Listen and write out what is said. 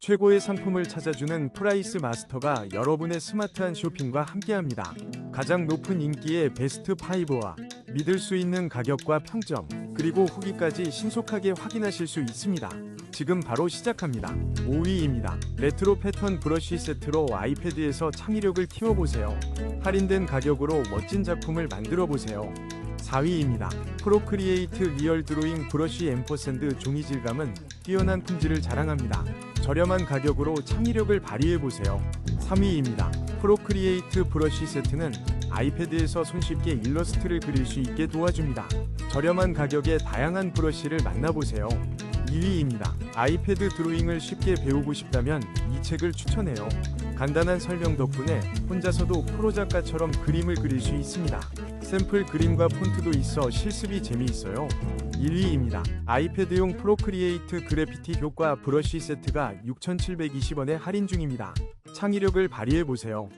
최고의 상품을 찾아주는 프라이스 마스터가 여러분의 스마트한 쇼핑과 함께합니다. 가장 높은 인기의 베스트 5와 믿을 수 있는 가격과 평점, 그리고 후기까지 신속하게 확인하실 수 있습니다. 지금 바로 시작합니다. 5위입니다. 레트로 패턴 브러쉬 세트로 아이패드에서 창의력을 키워보세요. 할인된 가격으로 멋진 작품을 만들어 보세요. 4위입니다. 프로크리에이트 리얼 드로잉 브러쉬 앰퍼샌드 종이 질감은 뛰어난 품질을 자랑합니다. 저렴한 가격으로 창의력을 발휘해 보세요. 3위입니다. 프로크리에이트 브러쉬 세트는 아이패드에서 손쉽게 일러스트를 그릴 수 있게 도와줍니다. 저렴한 가격에 다양한 브러쉬를 만나보세요. 2위입니다. 아이패드 드로잉을 쉽게 배우고 싶다면 이 책을 추천해요. 간단한 설명 덕분에 혼자서도 프로 작가처럼 그림을 그릴 수 있습니다. 샘플 그림과 폰트도 있어 실습이 재미있어요. 1위입니다. 아이패드용 프로크리에이트 그래피티 효과 브러쉬 세트가 6,720원에 할인 중입니다. 창의력을 발휘해 보세요.